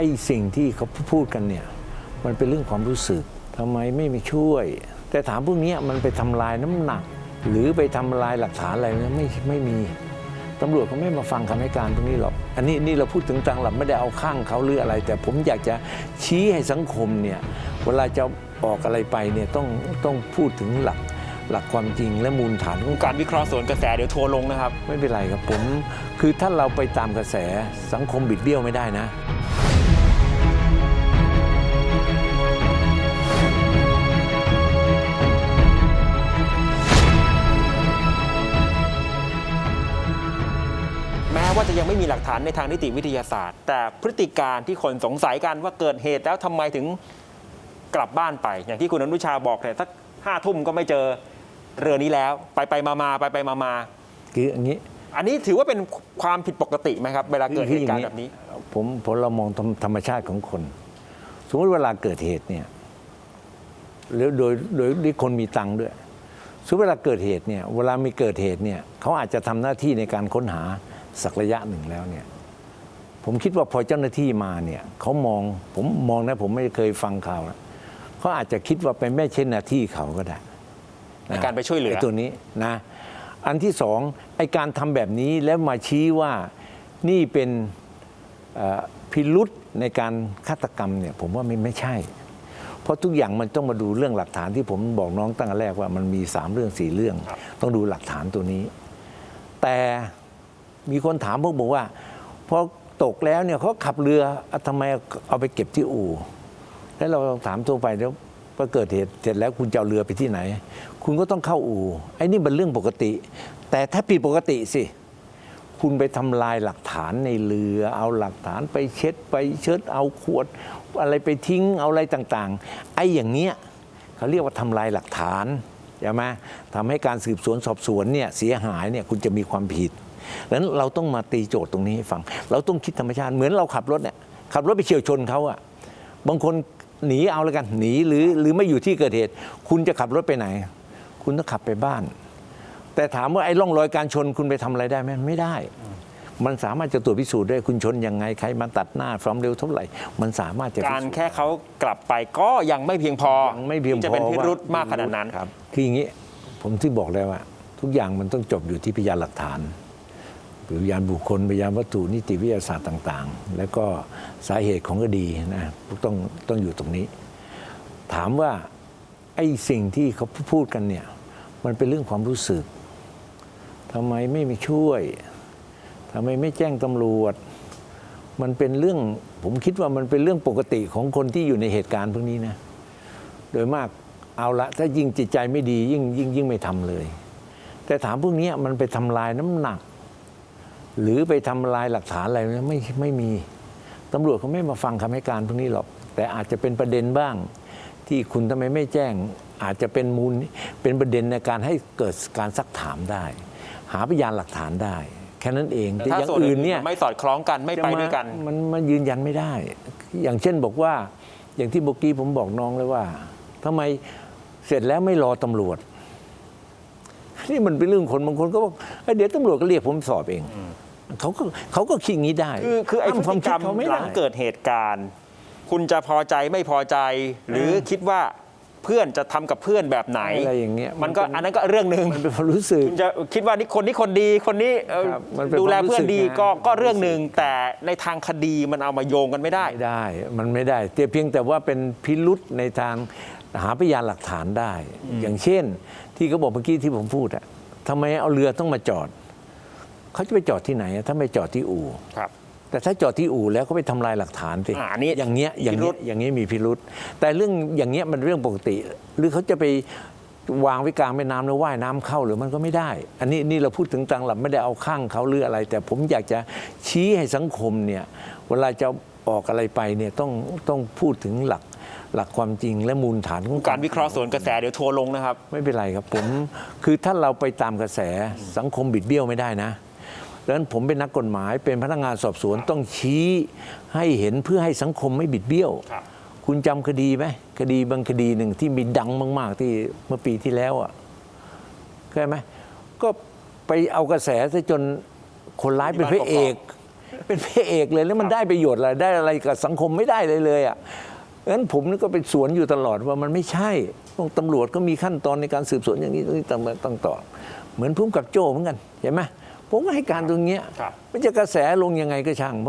อ้สิ่งที่เขาพูดกันเนี่ยมันเป็นเรื่องความรู้สึกทำไมไม่มีช่วย แต่ถามพวกนี้มันไปทำลายน้ำหนัก หรือไปทำลายหลักฐานอะไรเนี่ยไม่ไม่มีตำรวจก็ไม่มาฟังคำให้การตรงนี้หรอก อันนี้นี่เราพูดถึงตังหลับไม่ได้เอาข้างเขาหรืออะไร แต่ผมอยากจะชี้ให้สังคมเนี่ยเวลาจะออกอะไรไปเนี่ยต้องต้องพูดถึงหลักหลักความจริงและมูลฐานของการวิเคราะห์สวนกระแสเดี๋ยวทัวร์ลงนะครับ ไม่เป็นไรครับผม คือถ้าเราไปตามกระแสสังคมบิดเบี้ยวไม่ได้นะ ว่าจะยังไม่มีหลักฐานในทางนิติวิทยาศาสตร์ แต่พฤติการที่คนสงสัยกันว่าเกิดเหตุแล้วทำไมถึงกลับบ้านไป อย่างที่คุณอนุชาบอกเนี่ยสักห้าทุ่มก็ไม่เจอเรือนี้แล้ว ไปไปมามาไปไปมามาคืออย่างนี้ อันนี้ถือว่าเป็นความผิดปกติไหมครับ เวลาเกิดเหตุการณ์แบบนี้ ผมผมเรามองธรรมธรรมชาติของคน สมมติเวลาเกิดเหตุเนี่ยหรือโดยโดยที่คนมีตังค์ด้วยสมมติเวลาเกิดเหตุเนี่ยเวลามีเกิดเหตุเนี่ยเขาอาจจะทำหน้าที่ในการค้นหา สักระยะหนึ่งแล้วเนี่ยผมคิดว่าพอเจ้าหน้าที่มาเนี่ยเขามองผมมองนะผมไม่เคยฟังข่าวนะเขาอาจจะคิดว่าเป็นไม่ใช่หน้าที่เขาก็ได้ในการไปช่วยเหลือไตัวนี้นะอันที่สองไอการทำแบบนี้แล้วมาชี้ว่านี่เป็นเอ่อพิรุษในการฆาตกรรมเนี่ยผมว่าไม่ไม่ใช่ เพราะทุกอย่างมันต้องมาดูเรื่องหลักฐานที่ผมบอกน้องตั้งแต่แรกว่ามันมีสามเรื่องสี่เรื่องครับต้องดูหลักฐานตัวนี้ แต่ มีคนถามพวกบอกว่าพอตกแล้วเนี่ยเขาขับเรืออะทำไมเอาไปเก็บที่อู่ แล้วเราถามตัวไปแล้วพอเกิดเหตุเสร็จแล้วคุณจะเอาเรือไปที่ไหน คุณก็ต้องเข้าอู่ไอ้นี่เป็นเรื่องปกติ แต่ถ้าผิดปกติสิคุณไปทำลายหลักฐานในเรือ เอาหลักฐานไปเช็ดไปเช็ดเอาขวด อะไรไปทิ้งเอาอะไรต่างๆ ไอ้อย่างเนี้ยเขาเรียกว่าทำลายหลักฐานใช่ไหมทำให้การสืบสวนสอบสวนเนี่ยเสียหายเนี่ยคุณจะมีความผิด ดังนั้นเราต้องมาตีโจทย์ตรงนี้ให้ฟัง เราต้องคิดธรรมชาติเหมือนเราขับรถเนี่ยขับรถไปเฉียวชนเขาอะบางคนหนีเอาแล้วกันหนีหรือหรือไม่อยู่ที่เกิดเหตุ คุณจะขับรถไปไหน คุณต้องขับไปบ้าน แต่ถามว่าไอ้ร่องรอยการชนคุณไปทำอะไรได้ไหมไม่ได้ มันสามารถจะตรวจพิสูจน์ได้คุณชนยังไงใครมาตัดหน้าความเร็วเท่าไหร่ มันสามารถจะพิการสูจน์แค่เขากลับไปก็ยังไม่เพียงพอยังไม่เพียงพอที่จะเป็นพิรุธว่มากขนาดนั้นครับ คืออย่างนี้ผมที่บอกแล้วว่า ทุกอย่างมันต้องจบอยู่ที่พยานหลักฐาน พยานบุคคลพยานวัตถุนิติวิทยาศาสตร์ต่าง ๆ แล้วก็สาเหตุของคดีนะต้องต้องอยู่ตรงนี้ ถามว่าไอ้สิ่งที่เขาพูดกันเนี่ยมันเป็นเรื่องความรู้สึกทำไมไม่มีช่วยทำไมไม่แจ้งตำรวจ มันเป็นเรื่องผมคิดว่ามันเป็นเรื่องปกติของคนที่อยู่ในเหตุการณ์พวกนี้นะ โดยมากเอาละถ้ายิ่งจิตใจไม่ดียิ่งยิ่งยิ่งไม่ทำเลย แต่ถามพวกนี้มันไปทำลายน้ำหนัก หรือไปทำลายหลักฐานอะไรเนี่ยไม่ไม่มีตำรวจเขาไม่มาฟังคำให้การพวกนี้หรอก แต่อาจจะเป็นประเด็นบ้าง ที่คุณทำไมไม่แจ้ง อาจจะเป็นมูลเป็นประเด็นในการให้เกิดการซักถามได้ หาพยานหลักฐานได้ แค่นั้นเองแต่แต่ถ้าอย่างส่วนอื่อื่นนเนี่ยไม่สอดคล้องกันไม่ไปด้วยกันจะมามันมันยืนยันไม่ได้ อย่างเช่นบอกว่า อย่างที่เมื่อกี้ผมบอกน้องเลยว่าทำไมเสร็จแล้วไม่รอตำรวจ นี่มันเป็นเรื่องคนบางคนก็บอกเอ้ยเดี๋ยวตำรวจก็เรียกผมสอบเองเขาก็เขาก็คิดงี้ได้คือคือไอ้พห้ามฤติกรรมเขาหไม่ลัได้งเกิดเหตุการณ์ คุณจะพอใจไม่พอใจ หรือคิดว่าเพื่อนจะทำกับเพื่อนแบบไหนอะไรอย่างเงี้ยมันก็มันเป็น อันนั้นก็เรื่องหนึ่งมันเป็นความรู้สึก คุณจะคิดว่านี่คนนี้คนดีคนนี้เอ่อครับมันเป็นดูแลความรู้สึกเพื่อนดีนะ ก็มันเป็นก็เรื่องความรู้สึกหนึ่งแต่ในทางคดีมันเอามาโยงกันไม่ได้ ไม่ได้ มันไม่ได้แต่เพียงแต่ว่าเป็นพิรุษในทาง หาพยานหลักฐานได้ อย่างเช่น ที่เขาบอกเมื่อกี้ที่ผมพูดอะทำไมเอาเรือต้องมาจอด เขาจะไปจอดที่ไหนอะถ้าไม่จอดที่อู่ครับ แต่ถ้าจอดที่อู่แล้วก็ไปทำลายหลักฐานสิอ่าอันนี้อย่างเงี้ยอย่างพิรุเงี้ยธ อย่างเงี้ยมีพิรุษแต่เรื่องอย่างเงี้ยมันเรื่องปกติ หรือเขาจะไปวางไว้กลางแม่น้ำแล้วว่ายน้ำเข้าหรือมันก็ไม่ได้ อันนี้นี่เราพูดถึงตังหลับไม่ได้เอาข้างเขาหรืออะไร แต่ผมอยากจะชี้ให้สังคมเนี่ยเวลาจะออกอะไรไปเนี่ยต้องต้องพูดถึงหลัก หลักความจริงและมูลฐานของการวิเคราะห์สวนกระแสเดี๋ยวทัวร์ลงนะครับ ไม่เป็นไรครับผม คือถ้าเราไปตามกระแสสังคมบิดเบี้ยวไม่ได้นะดังนั้นผมเป็นนักกฎหมายเป็นพนักงานสอบสวนต้องชี้ให้เห็นเพื่อให้สังคมไม่บิดเบี้ยวครับคุณจำคดีไหมคดีบางคดีหนึ่งที่มีดังมาก ๆ ที่เมื่อปีที่แล้วอะเข้าใจไหมก็ไปเอากระแสซะจนคนร้ายเป็นพระเอก เป็นพระเอกเลยแล้วมันได้ประโยชน์อะไรได้อะไรกับสังคมไม่ได้เลยเลยอะ งั้นผมนี่ก็เป็นสวนอยู่ตลอดว่ามันไม่ใช่พวกตำรวจก็มีขั้นตอนในการสืบสวนอย่างนี้ต้องต้องต้องต่อ เหมือนพุ่มกับโจ้เหมือนกันเห็นไหมผมก็ให้การตรงเนี้ยครับมันจะกระแสลงยังไงก็ช่างเพราะ